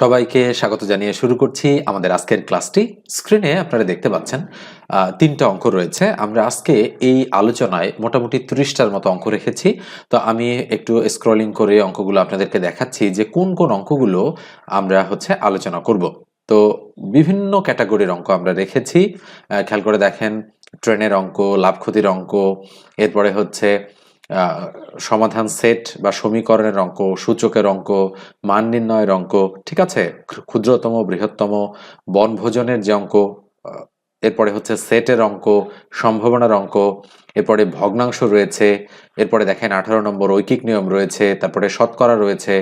সবাইকে স্বাগত জানিয়ে শুরু করছি আমাদের আজকের ক্লাসটি। স্ক্রিনে আপনারা দেখতে পাচ্ছেন তিনটা অঙ্ক রয়েছে। আমরা আজকে এই আলোচনায় মোটামুটি ত্রিশটার মতো অঙ্ক রেখেছি। তো আমি একটু স্ক্রলিং করে অঙ্কগুলো আপনাদেরকে দেখাচ্ছি যে কোন কোন অঙ্কগুলো আমরা হচ্ছে আলোচনা করব। তো বিভিন্ন ক্যাটাগরির অঙ্ক আমরা রেখেছি। খেয়াল করে দেখেন, ট্রেনের অঙ্ক, লাভ ক্ষতির অঙ্ক, এরপরে হচ্ছে সমাধান সেট বা সমীকরণের অঙ্ক, সূচকের অঙ্ক, মান নির্ণয়ের অঙ্ক, ঠিক আছে? ক্ষুদ্রতম, বৃহত্তম, বনভোজনের যে অঙ্ক এরপরে হচ্ছে সেটের অঙ্ক, সম্ভাবনার অঙ্ক, এরপরে ভগ্নাংশ রয়েছে, এরপরে দেখেন আঠারো নম্বর ঐকিক নিয়ম রয়েছে, তারপরে শতকরা রয়েছে,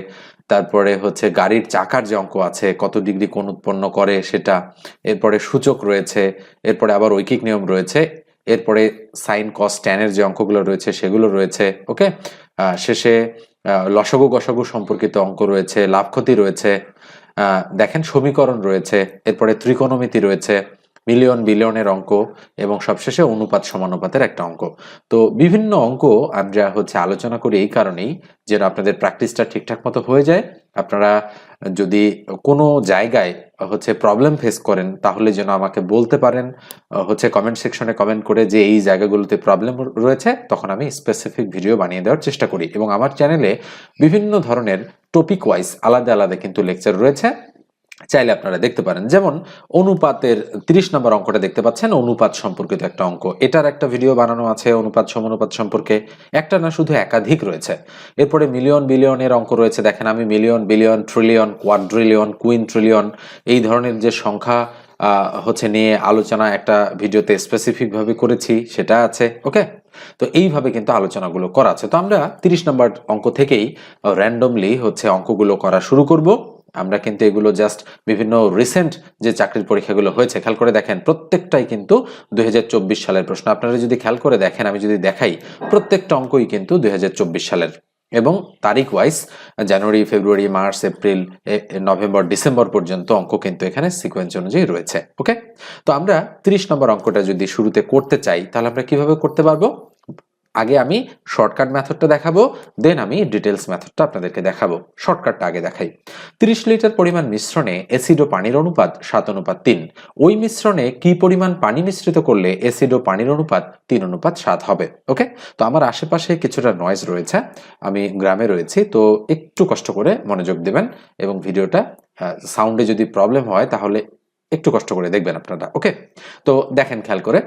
তারপরে হচ্ছে গাড়ির চাকার যে অঙ্ক আছে, কত ডিগ্রি কোণ উৎপন্ন করে সেটা, এরপরে সূচক রয়েছে, এরপরে আবার ঐকিক নিয়ম রয়েছে এরপরে সাইন কস ট্যানের যে অঙ্কগুলো রয়েছে সেগুলো রয়েছে ওকে শেষে লসগু গসগু সম্পর্কিত অঙ্ক রয়েছে, লাভ ক্ষতি রয়েছে দেখেন সমীকরণ রয়েছে, এরপরে ত্রিকোণমিতি রয়েছে, মিলিয়ন বিলিয়নের অঙ্ক এবং সবশেষে অনুপাত সমানুপাতের একটা অঙ্ক। তো বিভিন্ন অঙ্ক আমরা হচ্ছে আলোচনা করি এই কারণেই যেন আপনাদের প্র্যাকটিসটা ঠিকঠাক মতো হয়ে যায়। আপনারা যদি কোনো জায়গায় হচ্ছে প্রবলেম ফেস করেন, তাহলে যেন আমাকে বলতে পারেন হচ্ছে কমেন্ট সেকশনে কমেন্ট করে যে এই জায়গাগুলোতে প্রবলেম রয়েছে, তখন আমি স্পেসিফিক ভিডিও বানিয়ে দেওয়ার চেষ্টা করি। এবং আমার চ্যানেলে বিভিন্ন ধরনের টপিক ওয়াইজ আলাদা আলাদা কিন্তু লেকচার রয়েছে। চাইলে আপনারা দেখতে পারেন। যেমন অনুপাতের 30 নম্বর অঙ্কটা দেখতে পাচ্ছেন, অনুপাত সম্পর্কিত একটা অঙ্ক। এটার একটা ভিডিও বানানো আছে অনুপাত সমানুপাত সম্পর্কে। একটা না শুধু একাধিক রয়েছে। এরপরে মিলিয়ন বিলিয়নের অঙ্ক রয়েছে। দেখেন আমি million billion trillion quadrillion quintillion এই ধরনের যে সংখ্যা হচ্ছে নিয়ে আলোচনা একটা ভিডিওতে স্পেসিফিকভাবে করেছি, সেটা আছে ওকে তো এইভাবে কিন্তু আলোচনাগুলো করা আছে। তো আমরা 30 নম্বর অঙ্ক থেকেই র্যান্ডমলি হচ্ছে অঙ্কগুলো করা শুরু করব। আমরা কিন্তু এগুলো জাস্ট বিভিন্ন রিসেন্ট যে চাকরির পরীক্ষাগুলো হয়েছে, খেয়াল করে দেখেন, প্রত্যেকটাই কিন্তু দুই হাজার চব্বিশ সালের প্রশ্ন। আপনারা যদি খেয়াল করে দেখেন, আমি যদি দেখাই, প্রত্যেকটা অঙ্কই কিন্তু দুই সালের। এবং তারিখ wise January, February, March, April November, December পর্যন্ত অঙ্ক কিন্তু এখানে সিকোয়েন্স অনুযায়ী রয়েছে ওকে তো আমরা 30 নম্বর অঙ্কটা যদি শুরুতে করতে চাই, তাহলে আমরা কীভাবে করতে পারব? আগে আমি শর্টকাট মেথডটা দেখাবো দেন আমি ডিটেলস মেথডটা আপনাদেরকে দেখাবো। শর্টকাটটা আগে দেখাই। 30 লিটার পরিমাণ মিশ্রণে অ্যাসিড ও পানির অনুপাত সাত অনুপাত তিন। ওই মিশ্রণে কি পরিমাণ পানি মিশ্রিত করলে অ্যাসিড ও পানির অনুপাত তিন অনুপাত সাত হবে? ওকে তো আমার আশেপাশে কিছুটা নয়েজ রয়েছে, আমি গ্রামে রয়েছি, তো একটু কষ্ট করে মনোযোগ দেবেন এবং ভিডিওটা সাউন্ডে যদি প্রবলেম হয় তাহলে একটু কষ্ট করে দেখবেন আপনারা। ওকে তো দেখেন খেয়াল করে।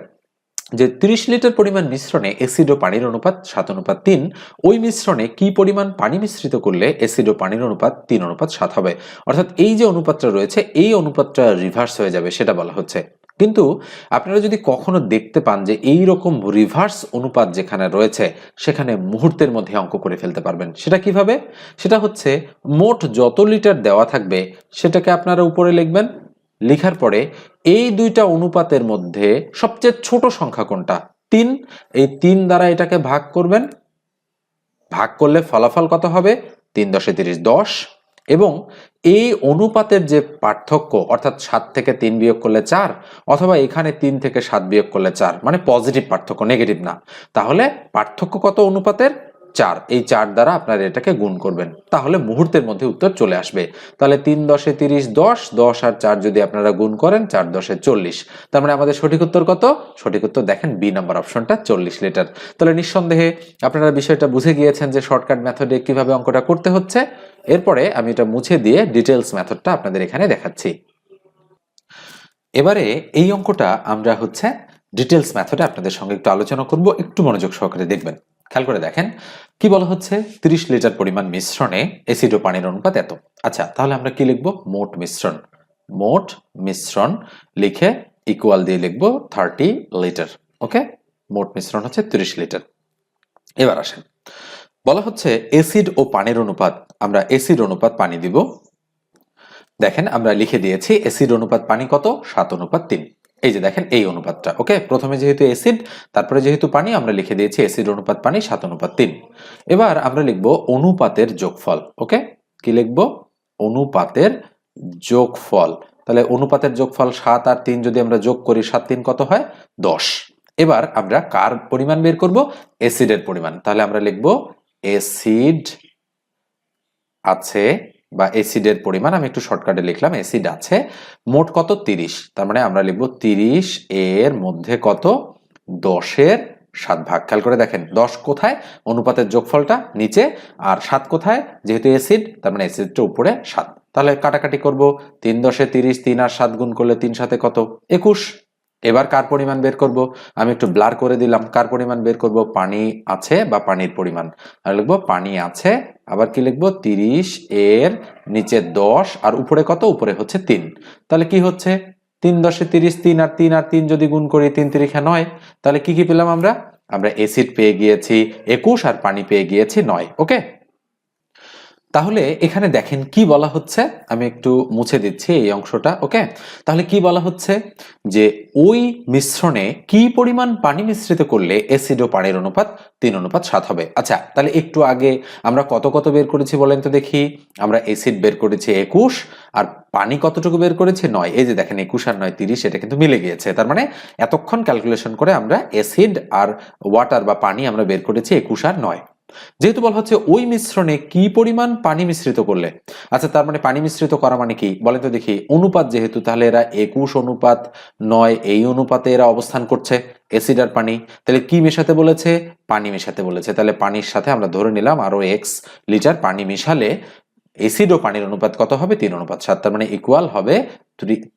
যে 30 লিটার পরিমাণ মিশ্রণে অ্যাসিড ও পানির অনুপাত সাত অনুপাত তিন, ওই মিশ্রণে কি পরিমাণ পানি মিশ্রিত করলে অ্যাসিড ও পানির অনুপাত তিন অনুপাত সাত হবে? অর্থাৎ এই যে অনুপাতটা রয়েছে, এই অনুপাতটা রিভার্স হয়ে যাবে সেটা বলা হচ্ছে। কিন্তু আপনারা যদি কখনো দেখতে পান যে এই রকম রিভার্স অনুপাত যেখানে রয়েছে, সেখানে মুহূর্তের মধ্যে অঙ্ক করে ফেলতে পারবেন, সেটা কীভাবে? সেটা হচ্ছে মোট যত লিটার দেওয়া থাকবে, সেটাকে আপনারা উপরে লিখবেন লিখার পরে এই দুইটা অনুপাতের মধ্যে সবচেয়ে ছোট সংখ্যা কোনটা? তিন। এই তিন দ্বারা এটাকে ভাগ করবেন। ভাগ করলে ফলাফল কত হবে? তিন দশে তিরিশ, দশ। এবং এই অনুপাতের যে পার্থক্য, অর্থাৎ সাত থেকে তিন বিয়োগ করলে চার, অথবা এখানে তিন থেকে সাত বিয়োগ করলে চার মানে পজিটিভ পার্থক্য, নেগেটিভ না। তাহলে পার্থক্য কত অনুপাতের? চার, এই চার দ্বারা আপনারা এটাকে গুণ করবেন। তাহলে মুহূর্তের মধ্যে উত্তর চলে আসবে। তাহলে তিন দশে তিরিশ দশ দশ আর চার যদি আপনারা গুণ করেন, চার দশে চল্লিশ। তার মানে আমাদের সঠিক উত্তর কত? সঠিক উত্তর দেখেন বি নাম্বার অপশনটা চল্লিশ লিটার। তাহলে নিঃসন্দেহে আপনারা বিষয়টা বুঝে গিয়েছেন যে শর্টকাট মেথডে কীভাবে অঙ্কটা করতে হচ্ছে। এরপরে আমি এটা মুছে দিয়ে ডিটেলস মেথডটা আপনাদের এখানে দেখাচ্ছি। এবারে এই অঙ্কটা আমরা হচ্ছে ডিটেলস মেথডে আপনাদের সঙ্গে একটু আলোচনা করব। একটু মনোযোগ সহকারে দেখবেন। খেয়াল করে দেখেন। কি বলা হচ্ছে? 30 লিটার পরিমাণ মিশ্রণে অ্যাসিড ও পানির অনুপাত এত। আচ্ছা তাহলে আমরা কি লিখব? মোট মিশ্রণ। মোট মিশ্রণ লিখে ইকুয়াল দিয়ে লিখব থার্টি লিটার ওকে মোট মিশ্রণ হচ্ছে 30 লিটার। এবার আসেন। বলা হচ্ছে অ্যাসিড ও পানির অনুপাত, আমরা অ্যাসিড অনুপাত পানি দিব। দেখেন, আমরা লিখে দিয়েছি অ্যাসিড অনুপাত পানি কত? সাত অনুপাত তিন। এই যে দেখেন, এই অনুপাতটা, ওকে? প্রথমে যেহেতু অ্যাসিড তারপরে যেহেতু পানি, আমরা লিখে দিয়েছি অ্যাসিড অনুপাত পানি, সাত অনুপাত তিন। এবার আমরা লিখব অনুপাতের যোগফল, ওকে? কি লিখব? অনুপাতের যোগফল। তাহলে অনুপাতের যোগফল সাত আর তিন যদি আমরা যোগ করি, সাত তিন কত হয়? দশ। এবার আমরা কার পরিমাণ বের করব? অ্যাসিডের পরিমাণ। তাহলে আমরা লিখব অ্যাসিড আছে বা অ্যাসিডের পরিমাণ আমি একটু শর্টকাটে লিখলাম অ্যাসিড আছে মোট কত? তিরিশ। তার মানে আমরা লিখব তিরিশ এর মধ্যে কত? দশের সাত ভাগ। খেয়াল করে দেখেন, দশ কোথায়? অনুপাতের যোগফলটা নিচে আর সাত কোথায়? যেহেতু অ্যাসিড তার মানে অ্যাসিডটা উপরে সাত। তাহলে কাটাকাটি করব, তিন দশে তিরিশ, তিন আর সাত গুণ করলে তিন সাথে কত? একুশ। এবার কার পরিমাণ বের করব? আমি একটু ব্লার করে দিলাম। কার পরিমাণ বের করব? পানি আছে বা পানির পরিমাণ? লিখব, পানি আছে, আবার কি লিখব? তিরিশ, এর নিচে দশ, আর উপরে কত? উপরে হচ্ছে তিন। তাহলে কি হচ্ছে? তিন দশে তিরিশ, তিন আর তিন আর তিন যদি গুণ করি, তিন তিরিখা নয়, তাহলে কি কি পেলাম আমরা? আমরা এসিড পেয়ে গিয়েছি, একুশ আর পানি পেয়ে গিয়েছি নয় ওকে তাহলে এখানে দেখেন কি বলা হচ্ছে? আমি একটু মুছে দিচ্ছি এই অংশটা, ওকে? তাহলে কি বলা হচ্ছে? যে ওই মিশ্রণে কি পরিমাণ পানি মিশ্রিত করলে অ্যাসিড ও পানির অনুপাত তিন অনুপাত সাত হবে? আচ্ছা তাহলে একটু আগে আমরা কত কত বের করেছি বলেন তো দেখি। আমরা অ্যাসিড বের করেছি একুশ, আর পানি কতটুকু বের করেছি? নয়। এই যে দেখেন একুশ আর নয় তিরিশ, এটা কিন্তু মিলে গিয়েছে। তার মানে এতক্ষণ ক্যালকুলেশন করে আমরা অ্যাসিড আর ওয়াটার বা পানি আমরা বের করেছি একুশ আর নয়। যেহেতু বলা হচ্ছে ওই মিশ্রণে কি পরিমাণ পানি মিশ্রিত করলে? আচ্ছা তার মানে পানি মিশ্রিত করা মানে কি? বলেন তো দেখি, অনুপাত যেহেতু, তাহলে এরা একুশ অনুপাত নয়, এই অনুপাতে এরা অবস্থান করছে অ্যাসিড আর পানি। তাহলে কি মেশাতে বলেছে? পানি মেশাতে বলেছে। তাহলে পানির সাথে আমরা ধরে নিলাম আরও এক্স লিটার পানি মিশালে অ্যাসিড ও পানির অনুপাত কত হবে? তিন অনুপাত সাত, তার মানে ইকুয়াল হবে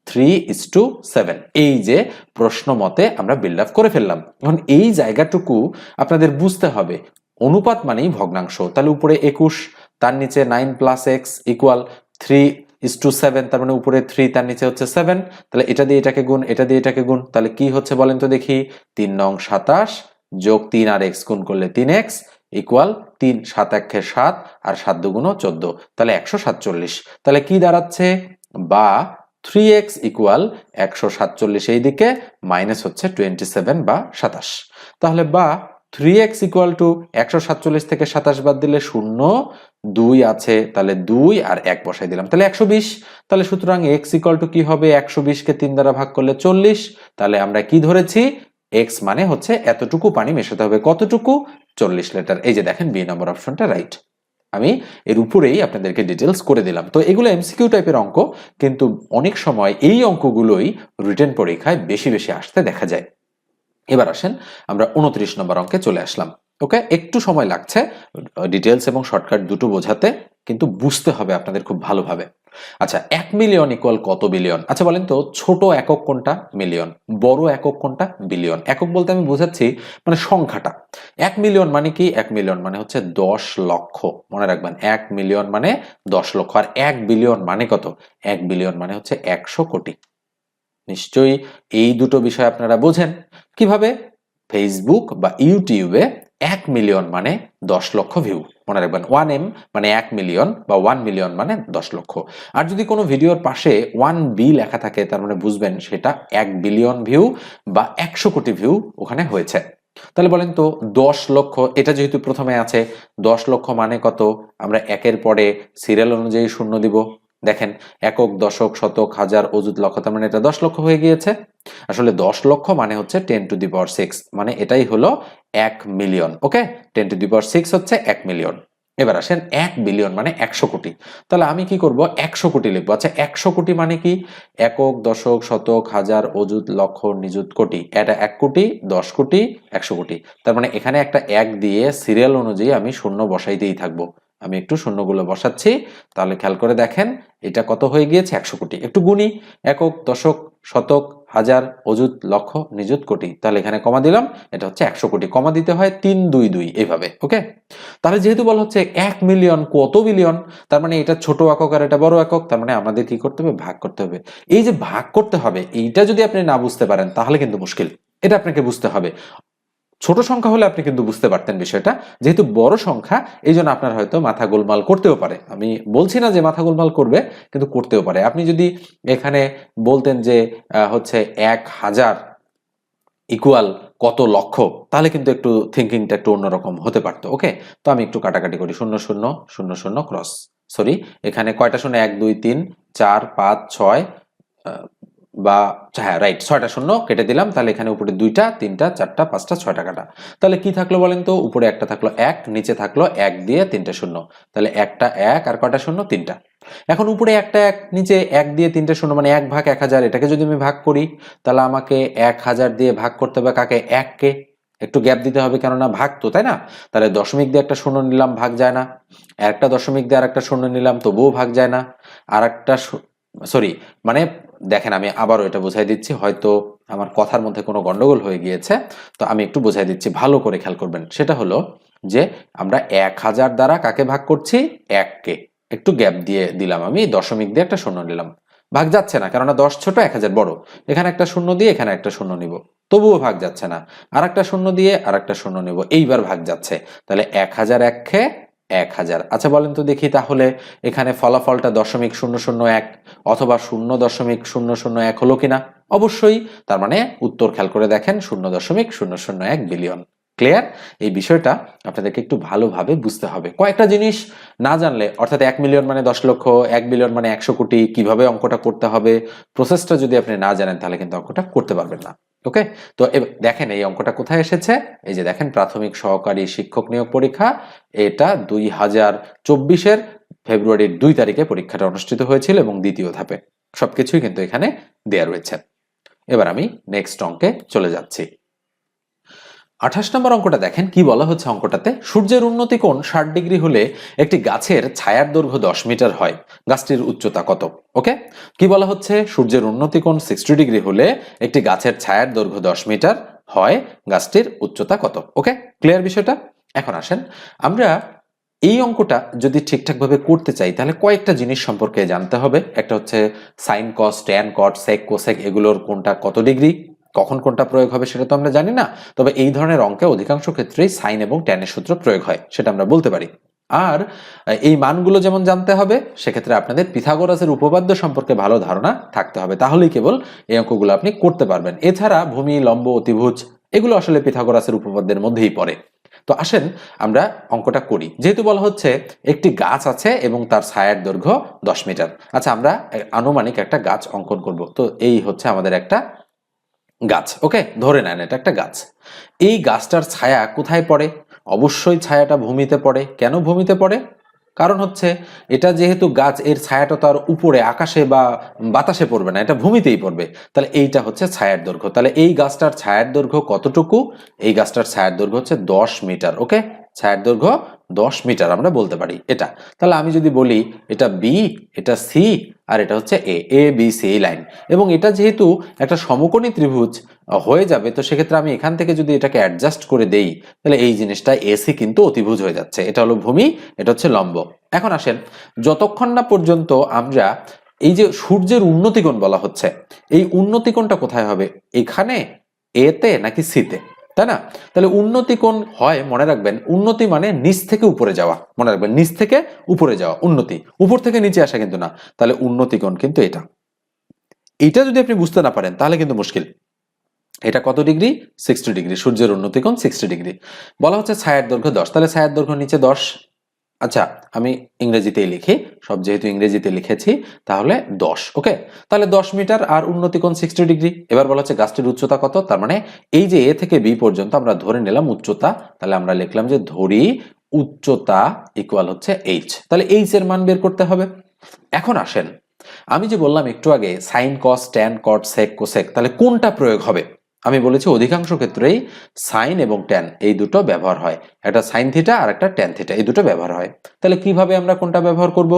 থ্রি ইস টু সেভেন এই যে প্রশ্ন মতে আমরা বিল্ড আপ করে ফেললাম। এখন এই জায়গাটুকু আপনাদের বুঝতে হবে। অনুপাত মানেই ভগ্নাংশ। তাহলে উপরে একুশ, তার নিচে nine plus X equal three is two seven তার মানে উপরে থ্রি তার নিচে হচ্ছে সেভেন তাহলে এটা দিয়ে এটাকে গুণ, এটা দিয়ে এটাকে গুণ, তাহলে কি হচ্ছে বলেন তো দেখি? তিন নং সাতাশ যোগ তিন আর এক্স গুণ করলে তিন এক্স ইকুয়াল তিন, সাত একে সাত, আর সাত দুগুণও চোদ্দ। তাহলে একশো সাতচল্লিশ। তাহলে কি দাঁড়াচ্ছে? বা থ্রি এক্স ইকুয়াল একশো সাতচল্লিশ এই দিকে মাইনাস হচ্ছে টোয়েন্টি সেভেন বা সাতাশ। তাহলে বা থ্রি এক্স ইকুয়াল টু একশো সাতচল্লিশ থেকে সাতাশ বাদ দিলে শূন্য, দুই আছে, তাহলে দুই আর এক বসাই দিলাম। তাহলে একশো বিশ, তাহলে সুতরাং এক্স ইকুয়াল টু কি হবে? একশো বিশকে তিন দ্বারা ভাগ করলে চল্লিশ, তাহলে আমরা কি ধরেছি? এক্স মানে হচ্ছে এতটুকু পানি মেশাতে হবে। কতটুকু? চল্লিশ লিটার। এই যে দেখেন, বি নম্বর অপশনটা রাইট আমি এর উপরেই আপনাদেরকে ডিটেলস করে দিলাম। তো এগুলো এমসিকিউ টাইপের অঙ্ক, কিন্তু অনেক সময় এই অঙ্কগুলোই রিটেন পরীক্ষায় বেশি বেশি আসতে দেখা যায়। এবার আসেন, আমরা উনত্রিশ নম্বর অঙ্কে চলে আসলাম। ওকে, একটু সময় লাগছে ডিটেলস এবং শর্টকাট দুটো বোঝাতে, কিন্তু বুঝতে হবে আপনাদের খুব ভালোভাবে। আচ্ছা এক মিলিয়ন ইকুয়াল কত বিলিয়ন আচ্ছা বলেন তো, ছোট একক কোনটা মিলিয়ন বড় একক কোনটা বিলিয়ন একক বলতে আমি বোঝাচ্ছি মানে সংখ্যাটা। এক মিলিয়ন মানে কি? এক মিলিয়ন মানে হচ্ছে দশ লক্ষ। মনে রাখবেন, এক মিলিয়ন মানে দশ লক্ষ। আর এক বিলিয়ন মানে কত? এক বিলিয়ন মানে হচ্ছে একশো কোটি। নিশ্চয়ই এই দুটো বিষয় আপনারা বোঝেন। কীভাবে? ফেসবুক বা ইউটিউবে এক মিলিয়ন মানে দশ লক্ষ ভিউ মনে রাখবেন ওয়ান এম মানে এক মিলিয়ন বা ওয়ান মিলিয়ন মানে দশ লক্ষ। আর যদি কোনো ভিডিওর পাশে ওয়ান বি লেখা থাকে, তার মানে বুঝবেন সেটা এক বিলিয়ন ভিউ বা একশো কোটি ভিউ ওখানে হয়েছে। তাহলে বলেন তো, দশ লক্ষ, এটা যেহেতু প্রথমে আছে, দশ লক্ষ মানে কত? আমরা একের পরে সিরিয়াল অনুযায়ী শূন্য দিব। দেখেন, একক, দশক, শতক, হাজার, অযুত লক্ষ, তার মানে এটা দশ লক্ষ হয়ে গিয়েছে। আসলে দশ লক্ষ মানে হচ্ছে ten to the power six মানে এটাই হলো এক million okay ten to the power six হচ্ছে এক মিলিয়ন এবার আসেন, এক বিলিয়ন মানে একশো কোটি। তাহলে আমি কি করব? একশো কোটি লিখব। আচ্ছা একশো কোটি মানে কি? একক, দশক, শতক, হাজার, অযুত লক্ষ, নিযুত কোটি। এটা এক কোটি, দশ কোটি, একশো কোটি। তার মানে এখানে একটা এক দিয়ে সিরিয়াল অনুযায়ী আমি শূন্য বসাইতেই থাকব। আমি একটু শূন্যগুলো বসাচ্ছি। তাহলে খেয়াল করে দেখেন, এটা কত হয়ে গিয়েছে? একশো কোটি। একটু গুণি একক, দশক, শতক, হাজার, অযুত, লক্ষ, নিযুত কোটি। তাহলে এখানে কমা দিলাম। এটা হচ্ছে একশো কোটি। কমা দিতে হয় তিন দুই দুই এইভাবে, ওকে? তাহলে যেহেতু বলা হচ্ছে এক মিলিয়ন কত বিলিয়ন, তার মানে এটা ছোট একক আর এটা বড় একক, তার মানে আমাদের কি করতে হবে? ভাগ করতে হবে। এই যে ভাগ করতে হবে, এইটা যদি আপনি না বুঝতে পারেন, তাহলে কিন্তু মুশকিল। এটা আপনাকে বুঝতে হবে। ছোট সংখ্যা হলে আপনি কিন্তু বুঝতে পারতেন বিষয়টা। যেহেতু বড় সংখ্যা, এই জন্য আপনার হয়তো মাথা গোলমাল করতেও পারে। আমি বলছি না যে মাথা গোলমাল করবে, কিন্তু করতেও পারে। আপনি যদি এখানে বলতেন যে হচ্ছে এক হাজার ইকুয়াল কত লক্ষ, তাহলে কিন্তু একটু থিঙ্কিংটা একটু অন্যরকম হতে পারতো ওকে তো আমি একটু কাটাকাটি করি। শূন্য শূন্য শূন্য শূন্য ক্রস সরি এখানে কয়টা শূন্য? এক, দুই, তিন, চার, পাঁচ, ছয় বা হ্যাঁ রাইট ছয়টা শূন্য, কেটে দিলাম, তাহলে এখানে উপরে দুইটা, তিনটা, চারটা, পাঁচটা, ছয়টা কাটা। তাহলে কি থাকল বলেন তো? উপরে একটা থাকল এক, নিচে থাকল এক দিয়ে তিনটা শূন্য। তাহলে একটা এক আর কটা শূন্য? তিনটা। এখন উপরে একটা এক, নিচে এক দিয়ে তিনটা শূন্য মানে এক ভাগ এক হাজার, এটাকে যদি আমি ভাগ করি, তাহলে আমাকে এক হাজার দিয়ে ভাগ করতে হবে কাকে? এককে। একটু গ্যাপ দিতে হবে কেননা ভাগ তো, তাই না? তাহলে দশমিক দিয়ে একটা শূন্য নিলাম, ভাগ যায় না। একটা দশমিক দিয়ে আর একটা শূন্য নিলাম, তবুও ভাগ যায় না। আর একটা সরি মানে দেখেন, আমি আবারও এটা বোঝাই দিচ্ছি, হয়তো আমার কথার মধ্যে কোনো গন্ডগোল হয়ে গিয়েছে, তো আমি একটু বোঝাই দিচ্ছি, ভালো করে খেয়াল করবেন। সেটা হলো যে আমরা এক হাজার দ্বারা কাকে ভাগ করছি? এককে। একটু গ্যাপ দিয়ে দিলাম আমি, দশমিক দিয়ে একটা শূন্য নিলাম। ভাগ যাচ্ছে না, কেননা দশ ছোট, এক হাজার বড়। এখানে একটা শূন্য দিয়ে এখানে একটা শূন্য নিব। তবুও ভাগ যাচ্ছে না। আর একটা শূন্য দিয়ে আর একটা শূন্য নিব। এইবার ভাগ যাচ্ছে। তাহলে এক হাজার এক খে এক হাজার। আচ্ছা বলেন তো দেখি তাহলে এখানে ফলাফলটা দশমিক শূন্য শূন্য এক অথবা শূন্য দশমিক শূন্য শূন্য এক হলো কিনা? অবশ্যই, তার মানে উত্তর খেয়াল করে দেখেন, শূন্য দশমিক শূন্য শূন্য এক বিলিয়ন। ক্লিয়ার এই বিষয়টা আপনাদেরকে একটু ভালোভাবে বুঝতে হবে। কয়েকটা জিনিস না জানলে, অর্থাৎ এক মিলিয়ন মানে দশ লক্ষ, এক বিলিয়ন মানে একশো কোটি, কীভাবে অঙ্কটা করতে হবে প্রসেসটা যদি আপনি না জানেন, তাহলে কিন্তু অঙ্কটা করতে পারবেন না। ওকে তো দেখেন এই অঙ্কটা কোথায় এসেছে? এই যে দেখেন, প্রাথমিক সহকারী শিক্ষক নিয়োগ পরীক্ষা, এটা দুই হাজার চব্বিশের ফেব্রুয়ারির দুই তারিখে পরীক্ষাটা অনুষ্ঠিত হয়েছিল এবং দ্বিতীয় ধাপে। সবকিছুই কিন্তু এখানে দেয়া রয়েছে। এবার আমি নেক্সট অঙ্কে চলে যাচ্ছি। আঠাশ নম্বর অঙ্কটা দেখেন, কি বলা হচ্ছে অঙ্কটাতে? সূর্যের উন্নতি কোণ ষাট ডিগ্রি হলে একটি গাছের ছায়ার দৈর্ঘ্য দশ মিটার হয়। গাছটির উচ্চতা কত? ওকে? কি বলা হচ্ছে? সূর্যের উন্নতি কোণ সিক্সটি ডিগ্রি হলে একটি গাছের ছায়ার দৈর্ঘ্য দশ মিটার হয়। গাছটির উচ্চতা কত? ওকে? ক্লিয়ার বিষয়টা? এখন আসেন, আমরা এই অঙ্কটা যদি ঠিকঠাকভাবে করতে চাই, তাহলে কয়েকটা জিনিস সম্পর্কে জানতে হবে। একটা হচ্ছে sine cos tan cot sec cosec এগুলোর কোনটা কত ডিগ্রি? কখন কোনটা প্রয়োগ হবে সেটা তো আমরা জানি না, তবে এই ধরনের অঙ্কে অধিকাংশ ক্ষেত্রেই সাইন এবং ট্যানের সূত্র প্রয়োগ হয়, সেটা আমরা বলতে পারি। আর, এই মানগুলো যেমন জানতে হবে, সেক্ষেত্রে আপনাদের পিথাগোরাসের উপপাদ্য সম্পর্কে ভালো ধারণা থাকতে হবে। তাহলেই কেবল এই অঙ্কগুলো আপনি করতে পারবেন। এছাড়া ভূমি, লম্ব, অতিভুজ, এগুলো আসলে পিথাগোরাসের উপপাদ্যের মধ্যেই পড়ে। তো আসেন আমরা অঙ্কটা করি। যেহেতু বলা হচ্ছে একটি গাছ আছে এবং তার ছায়ার দৈর্ঘ্য দশ মিটার। আচ্ছা আমরা আনুমানিক একটা গাছ অঙ্কন করব। তো এই হচ্ছে আমাদের একটা গাছ, ওকে? ধরে নেন এটা একটা গাছ। এই গাছটার ছায়া কোথায় পড়ে? অবশ্যই ছায়াটা ভূমিতে পড়ে। কেন ভূমিতে পড়ে? কারণ হচ্ছে এটা যেহেতু গাছ, এর ছায়াটা তার উপরে, আকাশে বা বাতাসে পড়বে না, এটা ভূমিতেই পড়বে। তাহলে এইটা হচ্ছে ছায়ার দৈর্ঘ্য। তাহলে এই গাছটার ছায়ার দৈর্ঘ্য কতটুকু? এই গাছটার ছায়ার দৈর্ঘ্য হচ্ছে দশ মিটার, ওকে? ছায়ার দৈর্ঘ্য দশ মিটার আমরা বলতে পারি এটা। তাহলে আমি যদি বলি এটা বি এটা সি আর এটা হচ্ছে এ এ বি সি এই লাইন এবং এটা যেহেতু একটা সমকোণী ত্রিভুজ হয়ে যাবে, তো সেক্ষেত্রে আমি এখান থেকে যদি এটাকে অ্যাডজাস্ট করে দেই, তাহলে এই জিনিসটা এসি কিন্তু অতিভুজ হয়ে যাচ্ছে। এটা হলো ভূমি, এটা হচ্ছে লম্ব। এখন আসেন, যতক্ষণ না পর্যন্ত আমরা এই যে সূর্যের উন্নতিকোণ বলা হচ্ছে, এই উন্নতিকোণটা কোথায় হবে? এখানে এতে নাকি সিতে তাই না? তাহলে উন্নতি কোন হয়, মনে রাখবেন, উন্নতি মানে নিচ থেকে উপরে যাওয়া। মনে রাখবেন, নিচ থেকে উপরে যাওয়া, উন্নতি। উপর থেকে নিচে আসা কিন্তু না। তাহলে উন্নতি কোন কিন্তু এটা। এটা যদি আপনি বুঝতে না পারেন, তাহলে কিন্তু মুশকিল। এটা কত ডিগ্রি? Sixty degree. সূর্যের উন্নতি কোন? Sixty degree. বলা হচ্ছে ছায়ার দৈর্ঘ্য দশ। তাহলে ছায়ার দৈর্ঘ্য নিচে দশ। আচ্ছা আমি ইংরেজিতেই লিখি। সব যেহেতু ইংরেজিতে লিখেছি, তাহলে দশ, ওকে? তাহলে দশ মিটার আর উন্নতি কোণ সিক্সটি ডিগ্রি এবার বলা হচ্ছে গাছটির উচ্চতা কত? তার মানে এই যে এ থেকে বি পর্যন্ত আমরা ধরে নিলাম উচ্চতা, তাহলে আমরা লিখলাম যে ধরি উচ্চতা ইকুয়াল হচ্ছে এইচ তাহলে এইচ এর মান বের করতে হবে। এখন আসেন, আমি যে বললাম একটু আগে sine cos tan cot sec cosec তাহলে কোনটা প্রয়োগ হবে? আমি বলেছি অধিকাংশ ক্ষেত্রেই সাইন এবং ট্যান এই দুটো ব্যবহার হয়। একটা সাইন থিটা আর একটা ট্যান থিটা এই দুটো ব্যবহার হয়। তাহলে কীভাবে আমরা কোনটা ব্যবহার করব?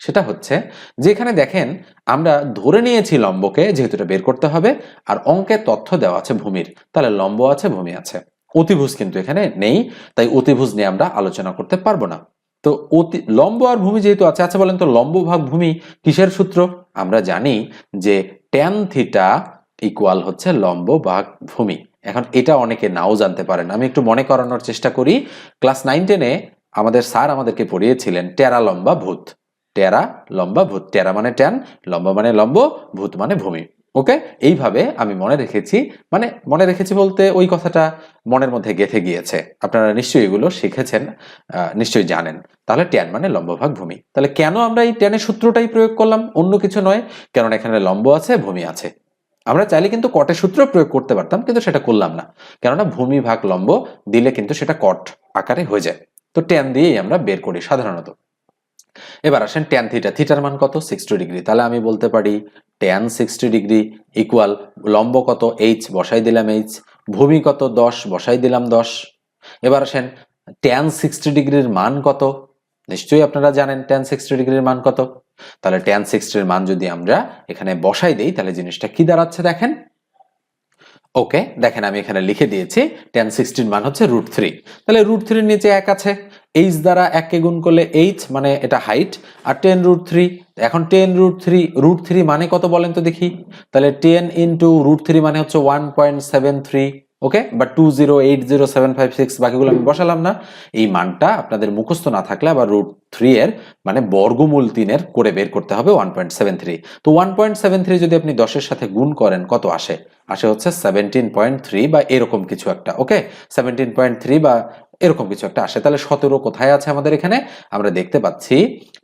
সেটা হচ্ছে যেখানে দেখেন আমরা ধরে নিয়েছি লম্বকে, যেহেতু এটা বের করতে হবে, আর অঙ্কে তথ্য দেওয়া আছে ভূমির। তাহলে লম্ব আছে, ভূমি আছে। অতিভুজ কিন্তু এখানে নেই, তাই অতিভুজ নিয়ে আমরা আলোচনা করতে পারব না। তো অতি, লম্ব আর ভূমি যেহেতু আছে আচ্ছা বলেন তো লম্ব ভাগ ভূমি কিসের সূত্র? আমরা জানি যে ট্যান থিটা ইকুয়াল হচ্ছে লম্ব বা ভূমি। এখন এটা অনেকে নাও জানতে পারেন। আমি একটু মনে করানোর চেষ্টা করি। ক্লাস নাইন টেনে আমাদের স্যার আমাদেরকে পড়িয়েছিলেন, টেরা লম্বা ভূত। টেরা লম্বা ভূত। টেরা মানে ট্যান। লম্বা মানে লম্ব। ভূত মানে ভূমি। ওকে? এইভাবে আমি মনে রেখেছি। মানে মনে রেখেছি বলতে ওই কথাটা মনের মধ্যে গেথে গিয়েছে। আপনারা নিশ্চয়ই এগুলো শিখেছেন নিশ্চয়ই জানেন। তাহলে ট্যান মানে লম্বভাগ ভূমি। তাহলে কেন আমরা এই ট্যানের সূত্রটাই প্রয়োগ করলাম? অন্য কিছু নয়। কেননা এখানে লম্ব আছে, ভূমি আছে। আমরা চাইলে কিন্তু কটের সূত্র প্রয়োগ করতে পারতাম, কিন্তু সেটা করলাম না। কেননা ভূমি ভাগ লম্ব, দিলে কিন্তু সেটা কট আকারে হয়ে যায়। তো ট্যান দিয়েই আমরা বের করি সাধারণত। এবার আসেন ট্যান থিটা থিটার মান কত? সিক্সটি ডিগ্রি তাহলে আমি বলতে পারি ট্যান সিক্সটি ডিগ্রি ইকুয়াল লম্ব কত? এইচ বসাই দিলাম এইচ ভূমি কত? দশ, বসাই দিলাম দশ। এবার আসেন ট্যান সিক্সটি ডিগ্রির মান কত? নিশ্চয়ই আপনারা জানেন ট্যান সিক্সটি ডিগ্রির মান কত? তাহলে ট্যান সিক্সটির মান যদি আমরা এখানে বসাই দেই, তাহলে জিনিসটা কি দাঁড়াচ্ছে দেখেন? ওকে দেখেন আমি এখানে লিখে দিয়েছি টেন সিক্সটির মান হচ্ছে রুট থ্রি তাহলে রুট থ্রির নিচে এক আছে। এইচ দ্বারা এককে গুণ করলে এইচ মানে এটা হাইট আর টেন রুট থ্রি এখন ten root three root three মানে কত বলেন তো দেখি? তাহলে টেন ইন্টু রুট থ্রি মানে হচ্ছে one point seven three okay বা two zero eight zero seven five six বাকিগুলো আমি বসালাম না। এই মানটা আপনাদের মুখস্থ না থাকলে আবার রুট থ্রি এর মানে বর্গমূল তিনের করে বের করতে হবে ওয়ান পয়েন্ট সেভেন থ্রি তো ওয়ান পয়েন্ট সেভেন থ্রি যদি আপনি দশের সাথে গুণ করেন, কত আসে? আসে হচ্ছে সেভেন্টিন পয়েন্ট থ্রি বা এরকম কিছু একটা ওকে সেভেন্টিন পয়েন্ট থ্রি বা এরকম কিছু একটা আসে। তাহলে সতেরো কোথায় আছে আমাদের এখানে? আমরা দেখতে পাচ্ছি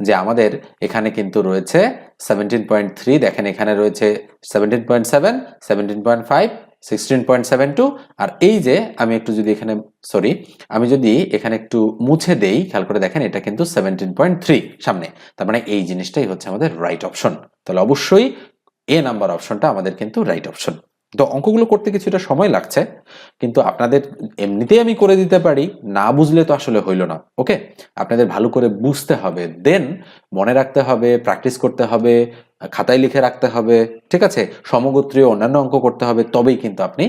যে আমাদের এখানে কিন্তু রয়েছে সেভেন্টিন পয়েন্ট থ্রি দেখেন এখানে রয়েছে seventeen point seven seventeen point five sixteen point seven two আর এই যে আমি একটু যদি এখানে সরি আমি যদি এখানে একটু মুছে দেই, খেয়াল করে দেখেন এটা কিন্তু সেভেন্টিন পয়েন্ট থ্রি সামনে। তার মানে এই জিনিসটাই হচ্ছে আমাদের রাইট অপশন তাহলে অবশ্যই এ নাম্বার অপশনটা আমাদের কিন্তু রাইট অপশন তো অঙ্কগুলো করতে কিছুটা সময় লাগছে, কিন্তু আপনাদের এমনিতেই আমি করে দিতে পারি, না বুঝলে তো আসলে হইল না ওকে আপনাদের ভালো করে বুঝতে হবে। দেন মনে রাখতে হবে প্র্যাকটিস করতে হবে খাতায় লিখে রাখতে হবে, ঠিক আছে? সমগোত্রীয় অন্যান্য অঙ্ক করতে হবে, তবেই কিন্তু আপনি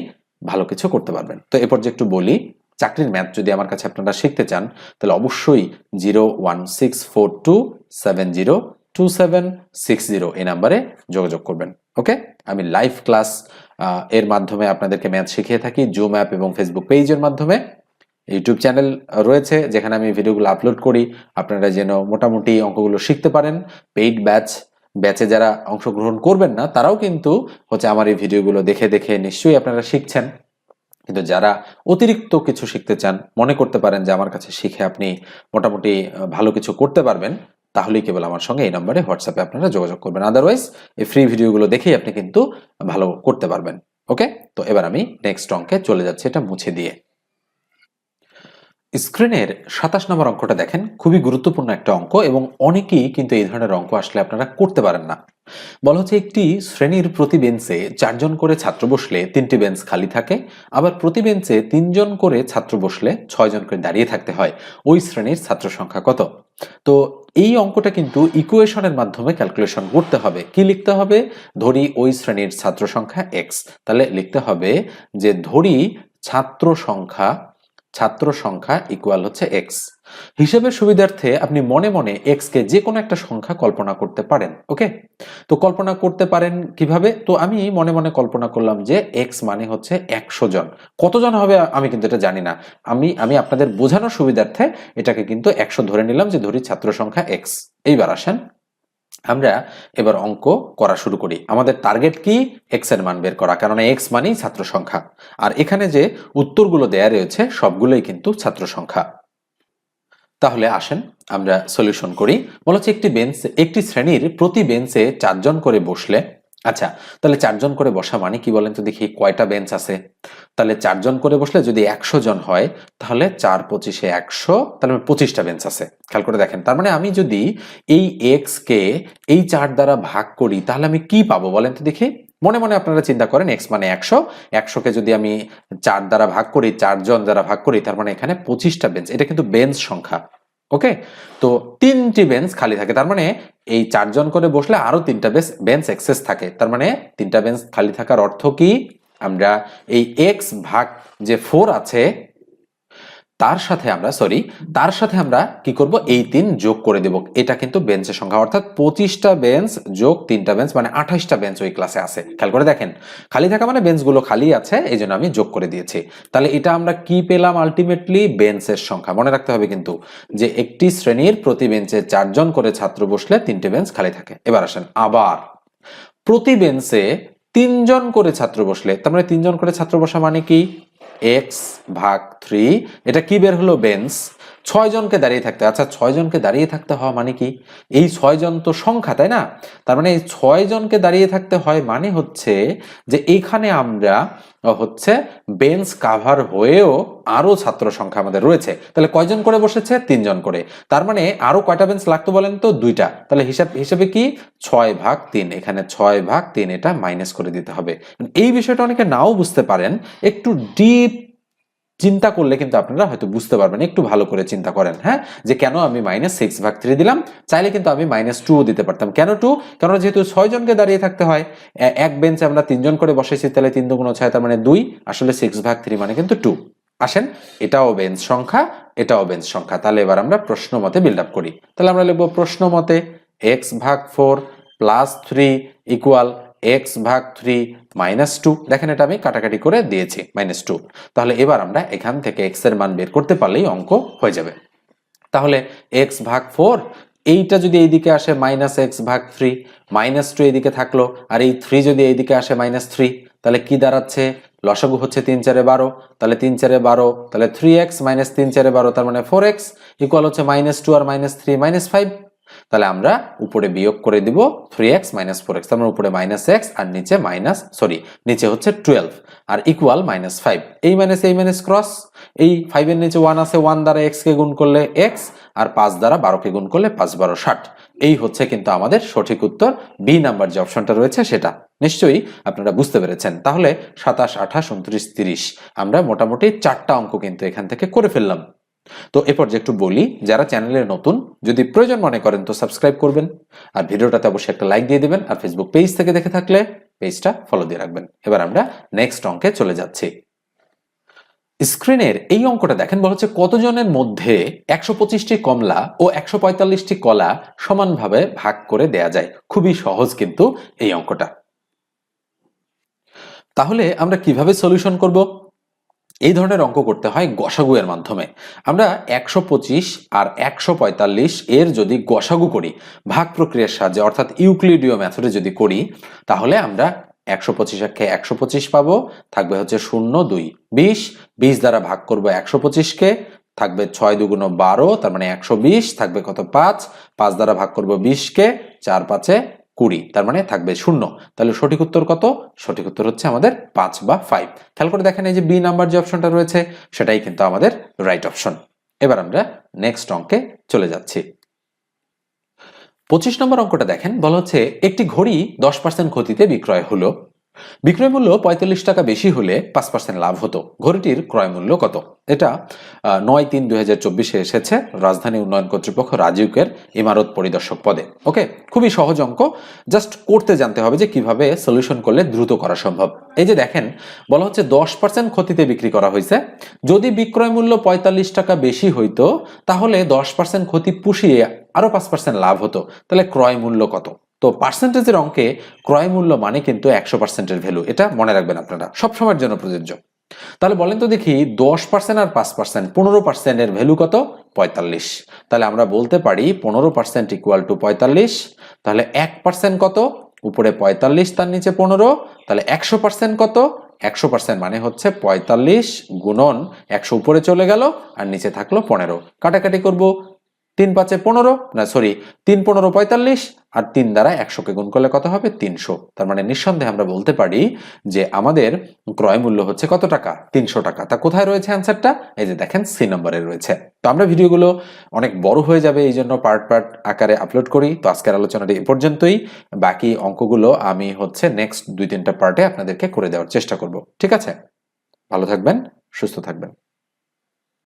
ভালো কিছু করতে পারবেন। তো এরপর যে একটু বলি, চাকরির ম্যাথ যদি আমার কাছে আপনারা শিখতে চান, তাহলে অবশ্যই zero one six four two seven zero two seven six zero এই নাম্বারে যোগাযোগ করবেন, ওকে? আমি লাইভ ক্লাস এর মাধ্যমে আপনাদেরকে ম্যাথ শিখিয়ে থাকি জুম অ্যাপ এবং ফেসবুক পেজের মাধ্যমে। ইউটিউব চ্যানেল রয়েছে, যেখানে আমি ভিডিওগুলো আপলোড করি। আপনারা যেন মোটামুটি অঙ্কগুলো শিখতে পারেন। পেইড ব্যাচ ব্যাচে যারা অংশগ্রহণ করবেন না, তারাও কিন্তু হচ্ছে আমার এই ভিডিওগুলো দেখে দেখে নিশ্চয়ই আপনারা শিখছেন। কিন্তু যারা অতিরিক্ত কিছু শিখতে চান, মনে করতে পারেন যে আমার কাছে শিখে আপনি মোটামুটি ভালো কিছু করতে পারবেন, তাহলেই কেবল আমার সঙ্গে এই নম্বরে হোয়াটসঅ্যাপে আপনারা যোগাযোগ করবেন। আদারওয়াইজ এই ফ্রি ভিডিওগুলো দেখেই আপনি কিন্তু ভালো করতে পারবেন। ওকে তো এবার আমি নেক্সট অঙ্কে চলে যাচ্ছি, এটা মুছে দিয়ে। স্ক্রিনের সাতাশ নম্বর অঙ্কটা দেখেন, খুবই গুরুত্বপূর্ণ একটা অঙ্ক এবং অনেকেই কিন্তু এই ধরনের অঙ্ক আসলে আপনারা করতে পারেন না। বলা হচ্ছে একটি শ্রেণির প্রতি বেঞ্চে চারজন করে ছাত্র বসলে তিনটি বেঞ্চ খালি থাকে, আবার প্রতি বেঞ্চে তিনজন করে ছাত্র বসলে ছয়জন করে দাঁড়িয়ে থাকতে হয়। ওই শ্রেণির ছাত্র সংখ্যা কত? তো এই অঙ্কটা কিন্তু ইকুয়েশনের মাধ্যমে ক্যালকুলেশন করতে হবে। কি লিখতে হবে? ধরি ওই শ্রেণির ছাত্র সংখ্যা এক্স তাহলে লিখতে হবে যে ধরি ছাত্র সংখ্যা ছাত্র সংখ্যা ইকুয়াল হচ্ছে এক্স হিসেবের সুবিধার্থে আপনি মনে মনে এক্স কে যে কোনো একটা সংখ্যা কল্পনা করতে পারেন, ওকে? তো কল্পনা করতে পারেন কীভাবে? তো আমি মনে মনে কল্পনা করলাম যে এক্স মানে হচ্ছে একশো জন। কতজন হবে আমি কিন্তু এটা জানি না। আমি আমি আপনাদের বোঝানোর সুবিধার্থে এটাকে কিন্তু একশো ধরে নিলাম যে ধরি ছাত্র সংখ্যা এক্স এইবার আসেন। আমরা এবার অঙ্ক করা শুরু করি। আমাদের টার্গেট কি? এক্সের মান বের করা কারণ এক্স মানেই ছাত্র সংখ্যা। আর এখানে যে উত্তরগুলো দেয়া রয়েছে, সবগুলোই কিন্তু ছাত্র সংখ্যা। তাহলে আসেন, আমরা সলিউশন করি। বলা হচ্ছে একটি বেঞ্চ একটি শ্রেণির প্রতি বেঞ্চে চারজন করে বসলে আচ্ছা তাহলে চারজন করে বসা মানে কি বলেন তো দেখি, কয়টা বেঞ্চ আছে? তাহলে চারজন করে বসলে যদি একশো জন হয়, তাহলে চার পঁচিশে একশো, তাহলে পঁচিশটা বেঞ্চ আছে। খেয়াল করে দেখেন, তার মানে আমি যদি এই এক্স কে এই চার দ্বারা ভাগ করি, তাহলে আমি কি পাবো বলেন তো দেখি? মনে মনে আপনারা চিন্তা করেন এক্স মানে একশো একশোকে যদি আমি চার দ্বারা ভাগ করি, চারজন দ্বারা ভাগ করি, তার মানে এখানে পঁচিশটা বেঞ্চ এটা কিন্তু বেঞ্চ সংখ্যা। ওকে তো তিনটি বেঞ্চ খালি থাকে। তার মানে এই চারজন করে বসলে আরও তিনটা বেঞ্চ বেঞ্চ এক্সেস থাকে। তার মানে তিনটা বেঞ্চ খালি থাকার অর্থ কি? আমরা এই এক্স ভাগ যে ফোর আছে তার সাথে আমরা সরি তার সাথে আমরা কি করব? এই তিন যোগ করে দেব। এটা কিন্তু বেঞ্চের সংখ্যা, অর্থাৎ পঁচিশটা বেঞ্চ যোগ তিনটা বেঞ্চ মানে আঠাশটা বেঞ্চ ওই ক্লাসে আছে। খেয়াল করে দেখেন, খালি থাকা মানে বেঞ্চগুলো খালি আছে, এই জন্য আমি যোগ করে দিয়েছি। তাহলে এটা আমরা কি পেলাম আলটিমেটলি বেঞ্চের সংখ্যা। মনে রাখতে হবে কিন্তু যে একটি শ্রেণির প্রতি বেঞ্চে চারজন করে ছাত্র বসলে তিনটে বেঞ্চ খালি থাকে। এবার আসেন, আবার প্রতি বেঞ্চে তিনজন করে ছাত্র বসলে, তার মানে তিনজন করে ছাত্র বসা মানে কি? এক্স ভাগ থ্রি এটা কি বের হলো? বেঞ্চ ছয় জনকে দাঁড়িয়ে থাকতে। আচ্ছা ছয় জনকে দাঁড়িয়ে থাকতে হওয়া মানে কি? এই ছয় জন তো সংখ্যা, তাই না? তার মানে এই ছয় জনকে দাঁড়িয়ে থাকতে হয় মানে হচ্ছে যে এইখানে আমরা হচ্ছে বেঞ্চ কাভার হয়েও আরও ছাত্র সংখ্যা আমাদের রয়েছে। তাহলে কয়জন করে বসেছে? তিনজন করে। তার মানে আরও কয়টা বেঞ্চ লাগতো বলেন তো? দুইটা। তাহলে হিসাব, হিসেবে কি? ছয় ভাগ তিন। এখানে ছয় ভাগ তিন, এটা মাইনাস করে দিতে হবে। এই বিষয়টা অনেকে নাও বুঝতে পারেন। একটু ডিপ চিন্তা করলে কিন্তু আপনারা হয়তো বুঝতে পারবেন, একটু ভালো করে চিন্তা করেন হ্যাঁ? যে কেন আমি মাইনাস সিক্স ভাগ থ্রি দিলাম? চাইলে কিন্তু আমি মাইনাস টু দিতে পারতাম। কেন টু কারণ যেহেতু ছয় জনকে দাঁড়িয়ে থাকতে হয় এক বেঞ্চে আমরা তিনজন করে বসেছি তাহলে তিন দুগুণ ছয়, তার মানে দুই, আসলে সিক্স ভাগ থ্রি মানে কিন্তু টু আসেন, এটাও বেঞ্চ সংখ্যা, এটাও বেঞ্চ সংখ্যা। তাহলে এবার আমরা প্রশ্ন মতে বিল্ড আপ করি। তাহলে আমরা লিখব প্রশ্ন মতে এক্স ভাগ four plus three equal X ভাগ থ্রি মাইনাস টু দেখেন এটা আমি কাটাকাটি করে দিয়েছি মাইনাস টু তাহলে এবার আমরা এখান থেকে এক্সের মান বের করতে পারলেই অঙ্ক হয়ে যাবে। তাহলে এক্স ভাগ ফোর এইটা যদি এইদিকে আসে মাইনাস এক্স ভাগ থ্রি মাইনাস টু এইদিকে থাকল, আর এই থ্রি যদি এইদিকে আসে মাইনাস থ্রি তাহলে কি দাঁড়াচ্ছে? লসাগু হচ্ছে তিন চারে বারো, তাহলে তিন চারে বারো, তাহলে থ্রি এক্স মাইনাস তিন চারে বারো, তার মানে ফোর এক্স ইকুয়াল হচ্ছে মাইনাস টু আর মাইনাস থ্রি মাইনাস ফাইভ তাহলে আমরা উপরে বিয়োগ করে দিব three X minus four X তার মানে উপরে মাইনাস এক্স আর নিচে মাইনাস সরি নিচে হচ্ছে টুয়েলভ আর ইকুয়াল মাইনাস ফাইভ এই মাইনাস এই মাইনাস ক্রস এই ফাইভের নিচে ওয়ান আছে ওয়ান দ্বারা এক্স কে গুণ করলে এক্স আর পাঁচ দ্বারা বারোকে গুণ করলে পাঁচ বারো ষাট, এই হচ্ছে কিন্তু আমাদের সঠিক উত্তর বি নাম্বার যে অপশনটা রয়েছে সেটা, নিশ্চয়ই আপনারা বুঝতে পেরেছেন, তাহলে সাতাশ, আঠাশ, উনত্রিশ, তিরিশ, আমরা মোটামুটি চারটা অঙ্ক কিন্তু এখান থেকে করে ফেললাম। তো এরপর যে একটু বলি, যারা চ্যানেলে নতুন, যদি প্রয়োজন মনে করেন তো সাবস্ক্রাইব করবেন। আর ভিডিওটাতে অবশ্যই একটা লাইক দিয়ে দেবেন, আর ফেসবুক পেজ থেকে দেখে থাকলে পেজটা ফলো দিয়ে রাখবেন। এবার আমরা নেক্সট অঙ্কে চলে যাচ্ছি। স্ক্রিনের এই অঙ্কটা দেখেন, বলা হচ্ছে কতজনের মধ্যে একশো পঁচিশটি কমলা ও একশো পঁয়তাল্লিশটি কলা সমানভাবে ভাগ করে দেয়া যায়? খুবই সহজ কিন্তু এই অঙ্কটা। তাহলে আমরা কীভাবে সলিউশন করব? এই ধরনের অঙ্ক করতে হয় গসাগু এর মাধ্যমে। আমরা একশো পঁচিশ আর একশো পঁয়তাল্লিশ এর যদি গসাগু করি, ভাগ প্রক্রিয়ার সাহায্যে, অর্থাৎ ইউক্লিডীয় মেথডে যদি করি, তাহলে আমরা একশো পঁচিশ একে একশো পঁচিশ পাবো, থাকবে হচ্ছে শূন্য দুই বিশ। বিশ দ্বারা ভাগ করব একশো পঁচিশকে থাকবে ছয় দুগুণ বারো, তার মানে একশো বিশ, থাকবে কত পাঁচ। পাঁচ দ্বারা ভাগ করব বিশকে চার পাঁচে কুড়ি, তার মানে থাকবে শূন্য। তাহলে সঠিক উত্তর কত? সঠিক উত্তর হচ্ছে আমাদের পাঁচ বা ফাইভ খেয়াল করে দেখেন এই যে বি নাম্বার যে অপশনটা রয়েছে, সেটাই কিন্তু আমাদের রাইট অপশন এবার আমরা নেক্সট অঙ্কে চলে যাচ্ছি। পঁচিশ নম্বর অঙ্কটা দেখেন, বলা হচ্ছে একটি ঘড়ি দশ পার্সেন্ট ক্ষতিতে বিক্রয় হলো। বিক্রয় মূল্য পঁয়তাল্লিশ টাকা বেশি হলে পাঁচ পার্সেন্ট লাভ হতো। ঘড়িটির ক্রয় মূল্য কত? এটা নয় তিন দুই হাজার চব্বিশে এসেছে রাজধানী উন্নয়ন কর্তৃপক্ষ রাজীবের ইমারত পরিদর্শক পদে। ওকে, খুবই সহজ অঙ্ক। জাস্ট করতে জানতে হবে যে কীভাবে সলিউশন করলে দ্রুত করা সম্ভব। এই যে দেখেন, বলা হচ্ছে দশ পার্সেন্ট ক্ষতিতে বিক্রি করা হয়েছে। যদি বিক্রয় মূল্য পঁয়তাল্লিশ টাকা বেশি হইতো, তাহলে দশ পার্সেন্ট ক্ষতি পুষিয়ে আরও পাঁচ পার্সেন্ট লাভ হতো। তাহলে ক্রয় মূল্য কত? তো পার্সেন্টেজের অঙ্কে ক্রয় মূল্য মানে কিন্তু একশো পার্সেন্টের ভ্যালু এটা মনে রাখবেন আপনারা, সব সময়ের জন্য প্রযোজ্য। তাহলে বলেন তো দেখি দশ পার্সেন্ট আর পাঁচ পার্সেন্ট পনেরো পার্সেন্টের ভ্যালু কত? পঁয়তাল্লিশ। তাহলে আমরা বলতে পারি পনেরো পার্সেন্ট ইকুয়াল টু পঁয়তাল্লিশ, তাহলে এক পার্সেন্ট কত? উপরে পঁয়তাল্লিশ, তার নিচে পনেরো, তাহলে একশো পার্সেন্ট কত? একশো পার্সেন্ট মানে হচ্ছে পঁয়তাল্লিশ গুণন একশো উপরে চলে গেল আর নিচে থাকল পনেরো। কাটাকাটি করব তিন পাঁচে পনেরো, না সরি, তিন পনেরো পঁয়তাল্লিশ আর তিন দ্বারা একশোকে গুণ করলে কত হবে? তিনশো। তার মানে নিঃসন্দেহে আমরা বলতে পারি যে আমাদের ক্রয় মূল্য হচ্ছে কত টাকা? তিনশো টাকা। তা কোথায় রয়েছে অ্যান্সারটা? এই যে দেখেন, সি নম্বরে রয়েছে। তো আমরা ভিডিওগুলো অনেক বড় হয়ে যাবে, এই জন্য পার্ট পার্ট আকারে আপলোড করি। তো আজকের আলোচনাটি এ পর্যন্তই। বাকি অঙ্কগুলো আমি হচ্ছে নেক্সট দুই তিনটা পার্টে আপনাদেরকে করে দেওয়ার চেষ্টা করব। ঠিক আছে? ভালো থাকবেন, সুস্থ থাকবেন।